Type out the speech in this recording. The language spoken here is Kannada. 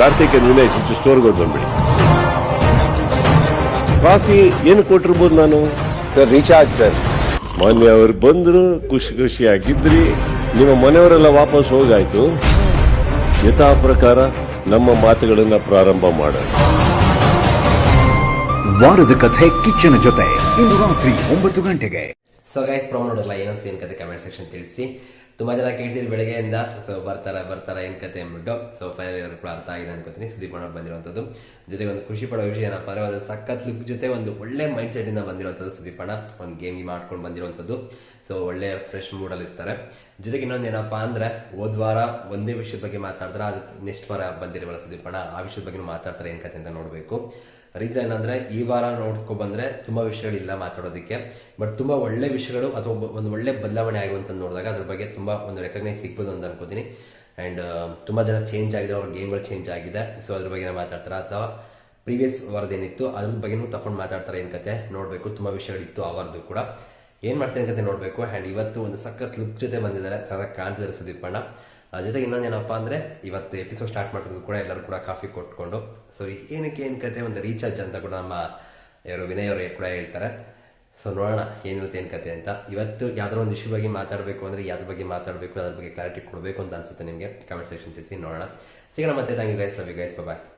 ಕಾರ್ತಿಕ್ ವಿನಯ್ ಸಿಟಿ ಸ್ಟೋರ್ಗೆ ಹೋಗಿ ಬಂದ್ಬಿಡಿ ಕಾಫಿ ಏನು ಕೊಟ್ಟಿರ್ಬೋದು ನಾನು? Sir recharge sir. ಮೊನ್ನೆ ಅವ್ರು ಬಂದ್ರು ಖುಷಿ ಖುಷಿಯಾಗಿದ್ರಿ. ನಿಮ್ಮ ಮನೆಯವರೆಲ್ಲ ವಾಪಸ್ ಹೋಗಾಯ್ತು. ಯಥಾ ಪ್ರಕಾರ ನಮ್ಮ ಮಾತುಗಳನ್ನ ಪ್ರಾರಂಭ ಮಾಡೋಣ. ವಾರದ ಕಥೆ ಕಿಚ್ಚನ ಜೊತೆ ಇಂದು ರಾತ್ರಿ ಒಂಬತ್ತು ಗಂಟೆಗೆ. ಸೊ ಗೈಸ್ ಪ್ರಾಬ್ಲಮ್ ನೋಡಲ್ಲ ಏನೋ ಏನ್ ಕತೆ ಕಮೆಂಟ್ ಸೆಕ್ಷನ್ ತಿಳಿಸಿ. ತುಂಬಾ ಜನ ಕೇಳ್ತೀರಿ ಬೆಳಗ್ಗೆಯಿಂದ. ಸೊ ಬರ್ತಾರ ಬರ್ತಾರ ಏನ್ ಕತೆ ಅಂದ್ಬಿಟ್ಟು. ಸೊ ಫೈನಲ್ ಇವರು ಕೂಡ ಅರ್ಥ ಆಗಿದೆ ಅನ್ಕೋತೀನಿ. ಸುದೀಪ್ ಮಾಡೋರು ಬಂದಿರುವಂಥದ್ದು ಜೊತೆಗೆ ಒಂದು ಖುಷಿ ಪಡೋ ವಿಷಯ ಏನಪ್ಪ ಅಂದ್ರೆ, ಒಂದು ಸಖತ್ ಲುಕ್ ಜೊತೆ ಒಂದು ಒಳ್ಳೆ ಮೈಂಡ್ ಸೆಟ್ ಇಂದ ಬಂದಿರುವಂಥದ್ದು ಸುದೀಪ್ ಅಣ್ಣ. ಒಂದು ಗೇಮ್ ಮಾಡ್ಕೊಂಡು ಬಂದಿರುವಂಥದ್ದು ಸೊ ಒಳ್ಳೆ ಫ್ರೆಶ್ ಮೂಡಲ್ಲಿ ಇರ್ತಾರೆ. ಜೊತೆಗೆ ಇನ್ನೊಂದು ಏನಪ್ಪ ಅಂದ್ರೆ, ಹೋದ್ ವಾರ ಒಂದೇ ವಿಷಯದ ಬಗ್ಗೆ ಮಾತಾಡ್ತಾರೆ. ಅದು ನೆಕ್ಸ್ಟ್ ವಾರ ಬಂದಿರುವ ಸುದೀಪ್ ಅಣ್ಣ. ಆ ವಿಷಯದ ಬಗ್ಗೆ ಮಾತಾಡ್ತಾರೆ ಏನ್ ಕತೆ ಅಂತ ನೋಡಬೇಕು. ರೀಸನ್ ಅಂದ್ರೆ ಈ ವಾರ ನೋಡ್ಕೊ ಬಂದ್ರೆ ತುಂಬಾ ವಿಷಯಗಳಿಲ್ಲ ಮಾತಾಡೋದಕ್ಕೆ. ಬಟ್ ತುಂಬಾ ಒಳ್ಳೆ ವಿಷಯಗಳು ಅಥವಾ ಒಂದು ಒಳ್ಳೆ ಬದಲಾವಣೆ ಆಗುವಂತ ನೋಡಿದಾಗ ಅದ್ರ ಬಗ್ಗೆ ತುಂಬಾ ಒಂದು ರೆಕಗ್ನೈಸ್ ಸಿಗ್ಬೋದು ಅಂತ ಅನ್ಕೋತೀನಿ. ಅಂಡ್ ತುಂಬಾ ಜನ ಚೇಂಜ್ ಆಗಿದೆ ಅವ್ರ ಗೇಮ್ಗಳು ಚೇಂಜ್ ಆಗಿದೆ. ಸೊ ಅದ್ರ ಬಗ್ಗೆ ಮಾತಾಡ್ತಾರೆ? ಅಥವಾ ಪ್ರೀವಿಯಸ್ ವಾರದ ಏನಿತ್ತು, ಅದ್ರ ಬಗ್ಗೆನೂ ತಕೊಂಡು ಮಾತಾಡ್ತಾರೆ ಏನ್ ಕತೆ? ನೋಡ್ಬೇಕು, ತುಂಬಾ ವಿಷಯಗಳಿತ್ತು ಆ ವಾರದ್ದು ಕೂಡ. ಏನ್ ಮಾಡ್ತಾರೆ ಕತೆ ನೋಡ್ಬೇಕು? ಅಂಡ್ ಇವತ್ತು ಒಂದು ಸಖತ್ ಲುಕ್ ಜೊತೆ ಬಂದಿದ್ದಾರೆ ಸದಾ ಕಾಣ್ತಿದ್ದಾರೆ ಸುದೀಪ್ ಅಣ್ಣ. ಜೊತೆಗೆ ಇನ್ನೊಂದು ಏನಪ್ಪ ಅಂದರೆ, ಇವತ್ತು ಎಪಿಸೋಡ್ ಸ್ಟಾರ್ಟ್ ಮಾಡಿರೋದು ಕೂಡ ಎಲ್ಲರೂ ಕೂಡ ಕಾಫಿ ಕೊಟ್ಕೊಂಡು. ಸೊ ಏನಕ್ಕೆ ಏನು ಕತೆ, ಒಂದು ರೀಚಾರ್ಜ್ ಅಂತ ಕೂಡ ನಮ್ಮ ಇವರು ವಿನಯ್ ಅವರು ಕೂಡ ಹೇಳ್ತಾರೆ. ಸೊ ನೋಡೋಣ ಏನಿರುತ್ತೆ, ಏನು ಕತೆ ಅಂತ. ಇವತ್ತು ಯಾವ್ದಾರ ಒಂದು ಇಶ್ಯೂ ಬಗ್ಗೆ ಮಾತಾಡಬೇಕು ಅಂದರೆ ಯಾವ್ದ್ರ ಬಗ್ಗೆ ಮಾತಾಡಬೇಕು, ಅದ್ರ ಬಗ್ಗೆ ಕ್ಲಾರಿಟಿ ಕೊಡಬೇಕು ಅಂತ ಅನ್ಸುತ್ತೆ ನಿಮಗೆ. ಕಮೆಂಟ್ ಸೆಕ್ಷನ್ ತಿಳಿಸಿ ನೋಡೋಣ. ಸಿಗೋಣ ಮತ್ತೆ thank you guys love you guys bye